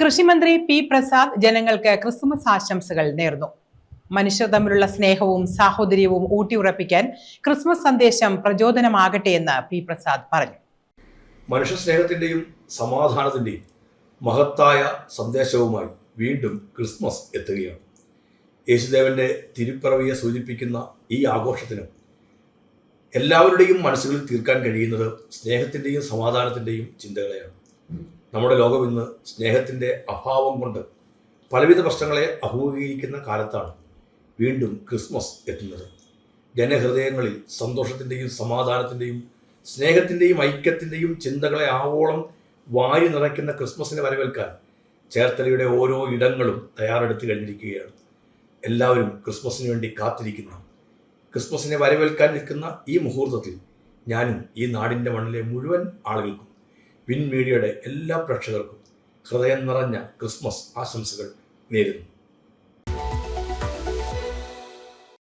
കൃഷിമന്ത്രി പി പ്രസാദ് ജനങ്ങൾക്ക് ക്രിസ്മസ് ആശംസകൾ നേർന്നു. മനുഷ്യർ തമ്മിലുള്ള സ്നേഹവും സാഹോദര്യവും ഊട്ടിയുറപ്പിക്കാൻ ക്രിസ്മസ് സന്ദേശം പ്രചോദനമാകട്ടെ എന്ന് പി പ്രസാദ് പറഞ്ഞു. മനുഷ്യ സ്നേഹത്തിന്റെയും സമാധാനത്തിന്റെയും മഹത്തായ സന്ദേശവുമായി വീണ്ടും ക്രിസ്മസ് എത്തുകയാണ്. യേശുദേവന്റെ തിരുപ്പിറവിയെ സൂചിപ്പിക്കുന്ന ഈ ആഘോഷത്തിന് എല്ലാവരുടെയും മനസ്സുകളിൽ തീർക്കാൻ കഴിയുന്നത് സ്നേഹത്തിന്റെയും സമാധാനത്തിന്റെയും ചിന്തകളെയാണ്. നമ്മുടെ ലോകം ഇന്ന് സ്നേഹത്തിന്റെ അഭാവം കൊണ്ട് പലവിധ പ്രശ്നങ്ങളെ അഭിമുഖീകരിക്കുന്ന കാലത്താണ് വീണ്ടും ക്രിസ്മസ് എത്തുന്നത്. ജനഹൃദയങ്ങളിൽ സന്തോഷത്തിന്റെയും സമാധാനത്തിന്റെയും സ്നേഹത്തിന്റെയും ഐക്യത്തിന്റെയും ചിന്തകളെ ആവോളം വാരി നിറയ്ക്കുന്ന ക്രിസ്മസിനെ വരവേൽക്കാൻ ചേർത്തലയുടെ ഓരോ ഇടങ്ങളും തയ്യാറെടുത്ത് കഴിഞ്ഞിരിക്കുകയാണ്. എല്ലാവരും ക്രിസ്മസിന് വേണ്ടി കാത്തിരിക്കുന്നു. ക്രിസ്മസിനെ വരവേൽക്കാൻ നിൽക്കുന്ന ഈ മുഹൂർത്തത്തിൽ ഞാനും ഈ നാടിന്റെ മണ്ണിലെ മുഴുവൻ ആളുകൾക്കും വിൻ മീഡിയയുടെ എല്ലാ പ്രേക്ഷകർക്കും ഹൃദയം നിറഞ്ഞ ക്രിസ്മസ് ആശംസകൾ നേരുന്നു.